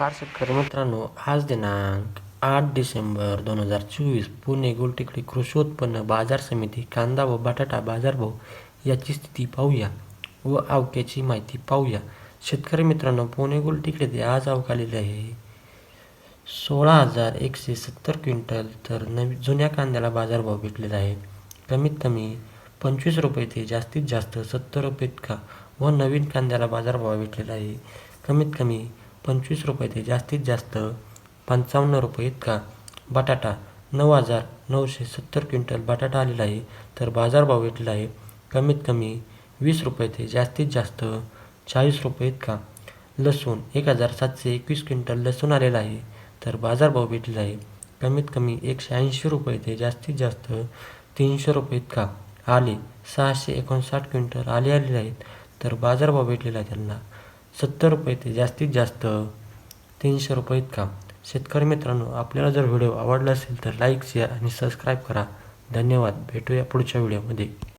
नमस्कार शेतकरी मित्रांनो आज दिनांक आठ डिसेंबर दोन हजार चोवीस पुणे गोलटेकडी कृषी उत्पन्न बाजार समिती कांदा व बटाटा बाजारभाव याची स्थिती पाहूया व आवक्याची माहिती पाहूया. शेतकरी मित्रांनो पुणे गोलटेकडे आज आवक आलेली आहे. सोळा हजार एकशे सत्तर क्विंटल तर नवी जुन्या कांद्याला बाजारभाव भेटलेला आहे. कमीत कमी पंचवीस रुपये ते जास्तीत जास्त सत्तर रुपये इतका व नवीन कांद्याला बाजारभाव भेटलेला आहे. कमीत कमी पंचवीस रुपये ते जास्तीत जास्त पंचावन्न रुपये इतका. बटाटा नऊ हजार नऊशे सत्तर क्विंटल बटाटा आलेला आहे. तर बाजारभाव भेटलेला आहे. कमीत कमी वीस रुपये ते जास्तीत जास्त चाळीस रुपये इतका. लसूण एक हजार सातशे एकवीस क्विंटल लसूण आलेला आहे. तर बाजारभाव भेटलेला आहे. कमीत कमी एकशे ऐंशी रुपये ते जास्तीत जास्त तीनशे रुपये इतका. आले सहाशे एकोणसाठ क्विंटल आले आलेले आहेत. तर बाजारभाव भेटलेला आहे त्यांना. सत्तर रुपये ते जास्तीत जास्त तीनशे रुपये इतका. शेतकरी मित्रांनो आपल्याला जर व्हिडिओ आवडला असेल तर लाईक शेअर आणि सबस्क्राईब करा. धन्यवाद. भेटूया पुढच्या व्हिडिओमध्ये